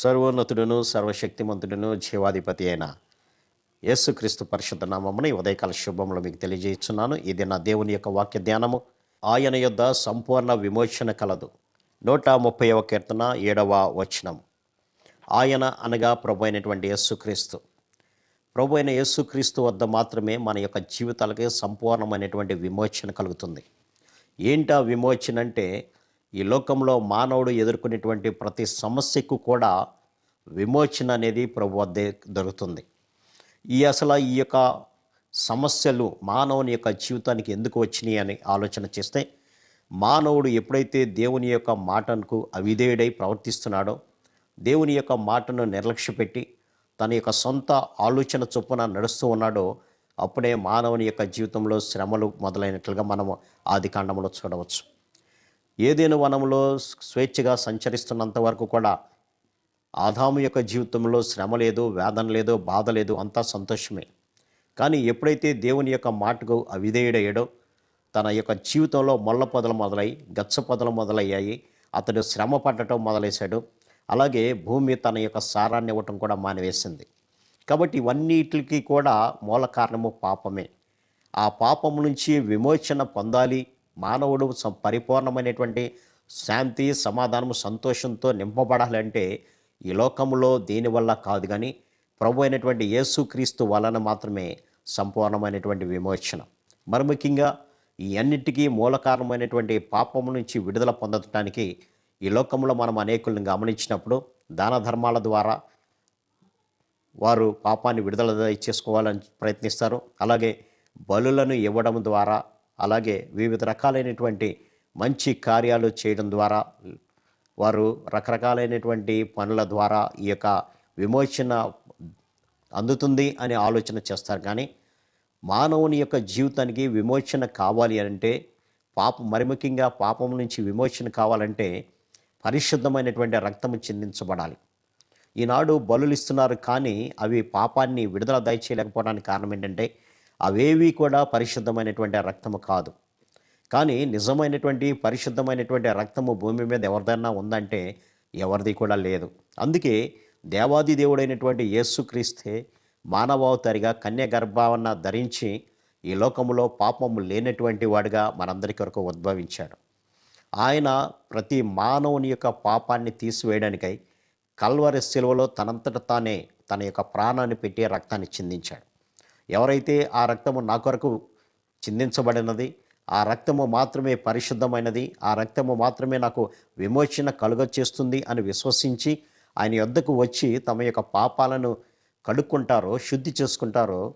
సర్వోన్నతుడును సర్వశక్తిమంతుడును జీవాధిపతి అయిన యేసుక్రీస్తు పరిషత్ నామమున ఈ ఉదయకాల శుభములు మీకు తెలియజేస్తున్నాను. ఇది నా దేవుని యొక్క వాక్య ధ్యానము ఆయన యొద్ద సంపూర్ణ విమోచన కలదు. నూట ముప్పైవ కీర్తన ఏడవ వచనం ఆయన అనగా ప్రభు అయినటువంటి యేసుక్రీస్తు ప్రభు అయిన యేసుక్రీస్తు వద్ద మాత్రమే మన యొక్క జీవితాలకి సంపూర్ణమైనటువంటి విమోచన కలుగుతుంది. ఏంటా విమోచన అంటే ఈ లోకంలో మానవుడు ఎదుర్కొనేటువంటి ప్రతి సమస్యకు కూడా విమోచన అనేది ప్రభు వద్దే దొరుకుతుంది. ఈ అసలు ఈ యొక్క సమస్యలు మానవుని యొక్క జీవితానికి ఎందుకు వచ్చినాయి అని ఆలోచన చేస్తే మానవుడు ఎప్పుడైతే దేవుని యొక్క మాటకు అవిధేయుడై ప్రవర్తిస్తున్నాడో దేవుని యొక్క మాటను నిర్లక్ష్యపెట్టి తన యొక్క సొంత ఆలోచన చొప్పున నడుస్తూ ఉన్నాడో అప్పుడే మానవుని యొక్క జీవితంలో శ్రమలు మొదలైనట్లుగా మనము ఆది కాండంలో చూడవచ్చు. ఏదేను వనంలో స్వేచ్ఛగా సంచరిస్తున్నంత వరకు కూడా ఆదాము యొక్క జీవితంలో శ్రమ లేదు వేదన లేదు బాధ లేదు అంతా సంతోషమే. కానీ ఎప్పుడైతే దేవుని యొక్క మాటకు అవిధేయుడయ్యాడో తన యొక్క జీవితంలో మొల్ల పొదలు మొదలై గచ్చ పొదలు మొదలయ్యాయి అతడు శ్రమ పడటం మొదలేశాడు. అలాగే భూమి తన యొక్క సారాన్ని ఇవ్వటం కూడా మానివేసింది. కాబట్టి ఇవన్నిటికి కూడా మూల కారణము పాపమే. ఆ పాపం నుంచి విమోచన పొందాలి మానవుడు సం- పరిపూర్ణమైనటువంటి శాంతి సమాధానము సంతోషంతో నింపబడాలంటే ఈ లోకంలో దీనివల్ల కాదు కానీ ప్రభు అయినటువంటి యేసుక్రీస్తు వలన మాత్రమే సంపూర్ణమైనటువంటి విమోచన. మరి ముఖ్యంగా ఈ అన్నిటికీ మూల కారణమైనటువంటి పాపం నుంచి విడుదల పొందటానికి ఈ లోకంలో మనం అనేకులను గమనించినప్పుడు దాన ధర్మాల ద్వారా వారు పాపాన్ని విడుదల చేసుకోవాలని ప్రయత్నిస్తారు. అలాగే బలులను ఇవ్వడం ద్వారా అలాగే వివిధ రకాలైనటువంటి మంచి కార్యాలు చేయడం ద్వారా వారు రకరకాలైనటువంటి పనుల ద్వారా ఈ యొక్క విమోచన అందుతుంది అనే ఆలోచన చేస్తారు. కానీ మానవుని యొక్క జీవితానికి విమోచన కావాలి అంటే పాపం మరి ముఖ్యంగా పాపం నుంచి విమోచన కావాలంటే పరిశుద్ధమైనటువంటి రక్తము చెందించబడాలి. ఈనాడు బలులు ఇస్తున్నారు కానీ అవి పాపాన్ని విడుదల దయచేయలేకపోవడానికి కారణం ఏంటంటే అవేవి కూడా పరిశుద్ధమైనటువంటి రక్తము కాదు. కానీ నిజమైనటువంటి పరిశుద్ధమైనటువంటి రక్తము భూమి మీద ఎవరిదైనా ఉందంటే ఎవరిది కూడా లేదు. అందుకే దేవాది దేవుడైనటువంటి యేసుక్రీస్తే మానవావతారిగా కన్య గర్భావన ధరించి ఈ లోకములో పాపము లేనటువంటి వాడిగా మనందరి కొరకు ఉద్భవించాడు. ఆయన ప్రతి మానవుని యొక్క పాపాన్ని తీసివేయడానికై కల్వరి శిలువలో తనంతట తానే తన యొక్క ప్రాణాన్ని పెట్టి రక్తాన్ని చిందించాడు. ఎవరైతే ఆ రక్తము నా కొరకు చిందించబడినది ఆ రక్తము మాత్రమే పరిశుద్ధమైనది ఆ రక్తము మాత్రమే నాకు విమోచన కలుగచేస్తుంది అని విశ్వసించి ఆయన యొద్దకు వచ్చి తమ యొక్క పాపాలను కడుక్కుంటారో శుద్ధి చేసుకుంటారో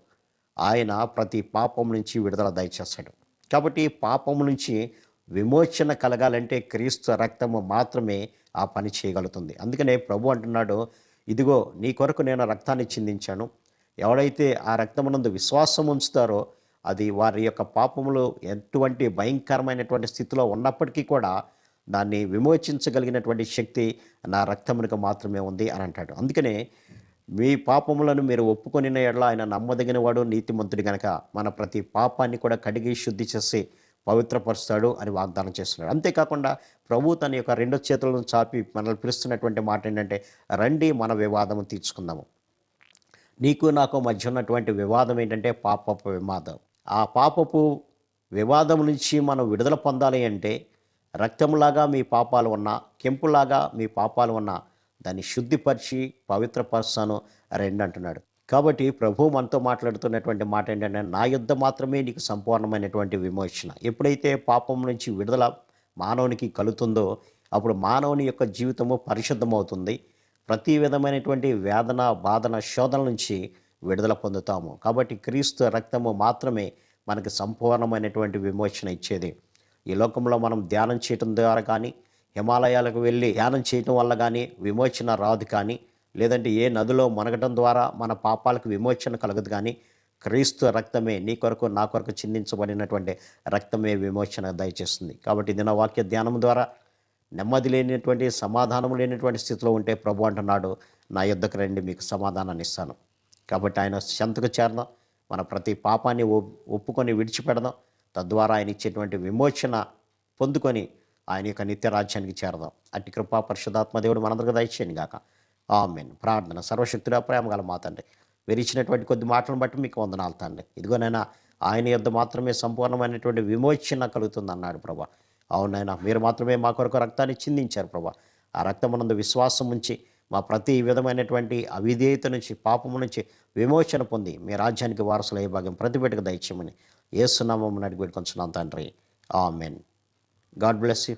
ఆయన ప్రతి పాపం నుంచి విడుదల దయచేస్తాడు. కాబట్టి పాపం నుంచి విమోచన కలగాలంటే క్రీస్తు రక్తము మాత్రమే ఆ పని చేయగలుగుతుంది. అందుకనే ప్రభు అంటున్నాడు ఇదిగో నీ కొరకు నేను రక్తాన్ని చిందించాను. ఎవడైతే ఆ రక్తమునందు విశ్వాసం ఉంచుతారో అది వారి యొక్క పాపములు ఎటువంటి భయంకరమైనటువంటి స్థితిలో ఉన్నప్పటికీ కూడా దాన్ని విమోచించగలిగినటువంటి శక్తి నా రక్తమునికి మాత్రమే ఉంది అని అంటాడు. అందుకనే మీ పాపములను మీరు ఒప్పుకొని ఎడల ఆయన నమ్మదగిన వాడు నీతిమంతుడు గనక మన ప్రతి పాపాన్ని కూడా కడిగి శుద్ధి చేసి పవిత్రపరుస్తాడు అని వాగ్దానం చేస్తున్నాడు. అంతేకాకుండా ప్రభు తన యొక్క రెండు చేతులను చాపి మనల్ని పిలుస్తున్నటువంటి మాట ఏంటంటే రండి మన వివాదము తీర్చుకుందాము. నీకు నాకు మధ్య ఉన్నటువంటి వివాదం ఏంటంటే పాపపు వివాదం. ఆ పాపపు వివాదం నుంచి మనం విడుదల పొందాలి అంటే రక్తంలాగా మీ పాపాలు ఉన్నా కెంపులాగా మీ పాపాలు ఉన్నా దాన్ని శుద్ధిపరిచి పవిత్రపరుస్తాను రెండు అంటున్నాడు. కాబట్టి ప్రభు మనతో మాట్లాడుతున్నటువంటి మాట ఏంటంటే నా యుద్ధ మాత్రమే నీకు సంపూర్ణమైనటువంటి విమోచన. ఎప్పుడైతే పాపం నుంచి విడుదల మానవునికి కలుగుతుందో అప్పుడు మానవుని యొక్క జీవితము పరిశుద్ధమవుతుంది. ప్రతి విధమైనటువంటి వేదన బాధన శోధన నుంచి విడుదల పొందుతాము. కాబట్టి క్రీస్తు రక్తము మాత్రమే మనకి సంపూర్ణమైనటువంటి విమోచన ఇచ్చేది. ఈ లోకంలో మనం ధ్యానం చేయటం ద్వారా కానీ హిమాలయాలకు వెళ్ళి ధ్యానం చేయటం వల్ల కానీ విమోచన రాదు కానీ లేదంటే ఏ నదిలో మునగటం ద్వారా మన పాపాలకు విమోచన కలగదు కానీ క్రీస్తు రక్తమే నీ కొరకు నా కొరకు చిందించబడినటువంటి రక్తమే విమోచన దయచేస్తుంది. కాబట్టి దిన వాక్య ధ్యానం ద్వారా నెమ్మది లేనటువంటి సమాధానం లేనటువంటి స్థితిలో ఉంటే ప్రభు అంటున్నాడు నా యుద్ధకు రండి మీకు సమాధానాన్ని ఇస్తాను. కాబట్టి ఆయన చెంతకు చేరదాం మన ప్రతి పాపాన్ని ఒప్పుకొని విడిచిపెడదాం తద్వారా ఆయన ఇచ్చేటువంటి విమోచన పొందుకొని ఆయన యొక్క నిత్య రాజ్యానికి చేరదాం. అట్టి కృపా పరిశుధాత్మ దేవుడు మనందరికీ దయచేయను గాక. ఆమెన్. ప్రార్థన సర్వశక్తుడా ప్రేమ గల మా తండ్రి మీరు ఇచ్చినటువంటి కొద్ది మాటలను బట్టి మీకు వందనాలు తండ్రి. ఇదిగోనైనా ఆయన యొద్ద మాత్రమే సంపూర్ణమైనటువంటి విమోచన కలుగుతుంది అన్నాడు ప్రభా. అవునైనా మీరు మాత్రమే మా కొరకు రక్తాన్ని చిందించారు ప్రభా. ఆ రక్తమునందు విశ్వాసం ఉంచి మా ప్రతి విధమైనటువంటి అవిధేయత నుంచి పాపము నుంచి విమోచన పొంది మీ రాజ్యానికి వారసులు అయ్యే భాగం ప్రతి దయచేయమని ఏసునామం అడిగి పెట్టుకొంచున్నాం తండ్రి. ఆమెన్. God bless you.